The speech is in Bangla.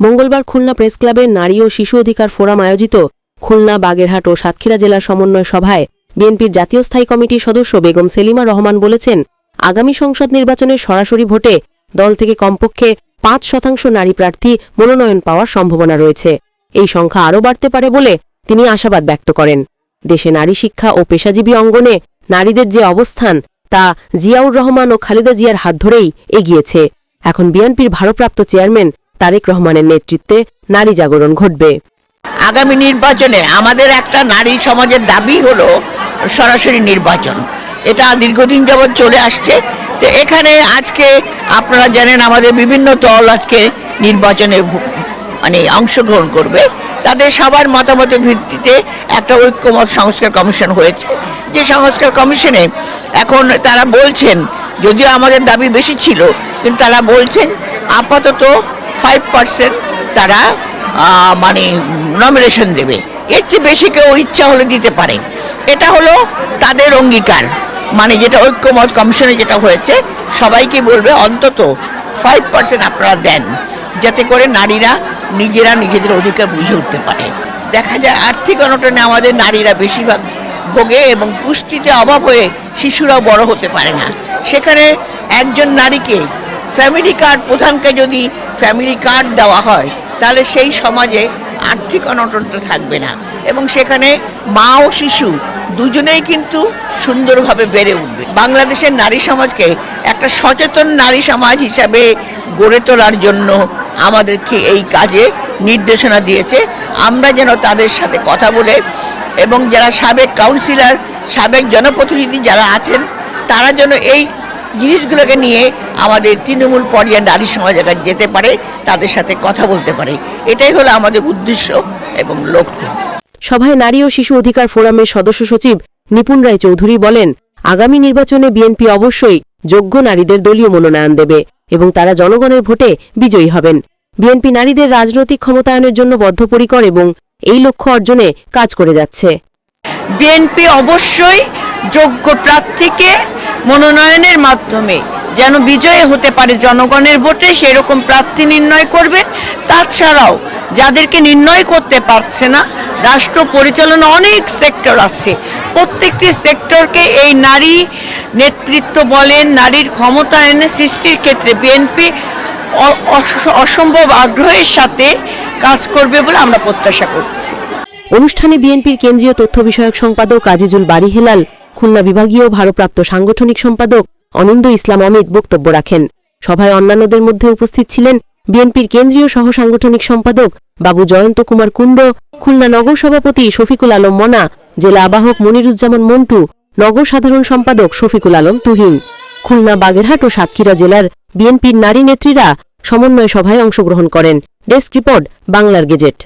মঙ্গলবার খুলনা প্রেস ক্লাবের নারী ও শিশু অধিকার ফোরাম আয়োজিত খুলনা, বাগেরহাট ও সাতক্ষীরা জেলার সমন্বয় সভায় বিএনপির জাতীয় স্থায়ী কমিটির সদস্য বেগম সেলিমা রহমান বলেছেন, আগামী সংসদ নির্বাচনের সরাসরি ভোটে দল থেকে কমপক্ষে পাঁচ শতাংশ নারী প্রার্থী মনোনয়ন পাওয়ার সম্ভাবনা রয়েছে। এই সংখ্যা আরও বাড়তে পারে বলে তিনি আশাবাদ ব্যক্ত করেন। দেশে নারী শিক্ষা ও পেশাজীবী অঙ্গনে নারীদের যে অবস্থান, তা জিয়াউর রহমান ও খালেদা জিয়ার হাত ধরেই এগিয়েছে। এখন বিএনপির ভারপ্রাপ্ত চেয়ারম্যান তারেক রহমানের নেতৃত্বে নারী জাগরণ ঘটবে। আগামী নির্বাচনে আমাদের একটা নারী সমাজের দাবি হলো সরাসরি নির্বাচন। এটা দীর্ঘদিন যাবৎ চলে আসছে। তো এখানে আজকে আপনারা জানেন আমাদের বিভিন্ন দল আজকে নির্বাচনে মানে অংশগ্রহণ করবে। তাদের সবার মতামতের ভিত্তিতে একটা ঐক্যমত সংস্কার কমিশন হয়েছে। যে সংস্কার কমিশনে এখন তারা বলছেন, যদিও আমাদের দাবি বেশি ছিল, কিন্তু তারা বলছেন, আপাতত ফাইভ পার্সেন্ট তারা মানে নমিনেশন দেবে। এর চেয়ে বেশি কেউ ইচ্ছা হলে দিতে পারে। এটা হলো তাদের অঙ্গীকার। মানে যেটা ঐক্যমত কমিশনে যেটা হয়েছে, সবাইকে বলবে অন্তত ফাইভ পার্সেন্ট আপনারা দেন, যাতে করে নারীরা নিজেরা নিজেদের অধিকার বুঝে উঠতে পারে। দেখা যায় আর্থিক অনটনে আমাদের নারীরা বেশিরভাগ ভোগে এবং পুষ্টিতে অভাব হয়ে শিশুরাও বড় হতে পারে না। সেখানে একজন নারীকে ফ্যামিলি কার্ড প্রধানকে যদি ফ্যামিলি কার্ড দেওয়া হয়, তাহলে সেই সমাজে আর্থিক অনটনতা থাকবে না। এবং সেখানে মা ও শিশু দুজনেই কিন্তু সুন্দরভাবে বেড়ে উঠবে। বাংলাদেশের নারী সমাজকে একটা সচেতন নারী সমাজ হিসাবে গড়ে তোলার জন্য আমাদেরকে এই কাজে নির্দেশনা দিয়েছে। আমরা যেন তাদের সাথে কথা বলে এবং যারা সাবেক কাউন্সিলর সাবেক জনপ্রতিনিধি যারা আছেন, তারা যেন এই জিনিসগুলোকে নিয়ে আমাদের তৃণমূল পর্যায়ে নারী সমাজ আগে যেতে পারে তাদের সাথে কথা বলতে পারে। এটাই হলো আমাদের উদ্দেশ্য এবং লক্ষ্য। সভায় নারী ও শিশু অধিকার ফোরামের সদস্য সচিব নিপুণ রায় চৌধুরী বলেন আগামী নির্বাচনে বিএনপি অবশ্যই যোগ্য নারীদের দলীয় মনোনয়ন দেবে এবং তারা জনগণের ভোটে বিজয়ী হবেন। বিএনপি নারীদের রাজনৈতিক ক্ষমতায়নের জন্য বদ্ধপরিকর এবং এই লক্ষ্য অর্জনে কাজ করে যাচ্ছে। বিএনপি অবশ্যই যোগ্য প্রার্থীকে মনোনয়নের মাধ্যমে যেন বিজয়ী হতে পারে জনগণের ভোটে, সেরকম প্রার্থী নির্ণয় করবে। তাছাড়াও যাদেরকে নির্ণয় করতে পারছে না, রাষ্ট্র পরিচালনা অনেক সেক্টর আছে। প্রত্যেকটি সেক্টরকে এই নারী নেতৃত্ব বলেন, নারীর ক্ষমতায়নে সৃষ্টির ক্ষেত্রে বিএনপি অসম্ভব আগ্রহের সাথে কাজ করবে বলে আমরা প্রত্যাশা করছি। অনুষ্ঠানে বিএনপির কেন্দ্রীয় তথ্য বিষয়ক সম্পাদক আজিজুল বাড়ি হেলাল খুলনা বিভাগীয় ভারপ্রাপ্ত সাংগঠনিক সম্পাদক অনিন্দ ইসলাম অমিত বক্তব্য রাখেন। সভায় অন্যান্যদের মধ্যে উপস্থিত ছিলেন বিএনপির কেন্দ্রীয় সহ সাংগঠনিক সম্পাদক বাবু জয়ন্ত কুমার কুণ্ড, খুলনা নগর সভাপতি শফিকুল আলম মনা, জেলা আবাহক মনিরুজ্জামান মন্টু, নগর সাধারণ সম্পাদক শফিকুল আলম তুহিন। খুলনা বাগেরহাট ও সাতক্ষীরা জেলার বিএনপির নারী নেত্রীরা সমন্বয় সভায় অংশগ্রহণ করেন। ডেস্ক রিপোর্ট, বাংলার গেজেট।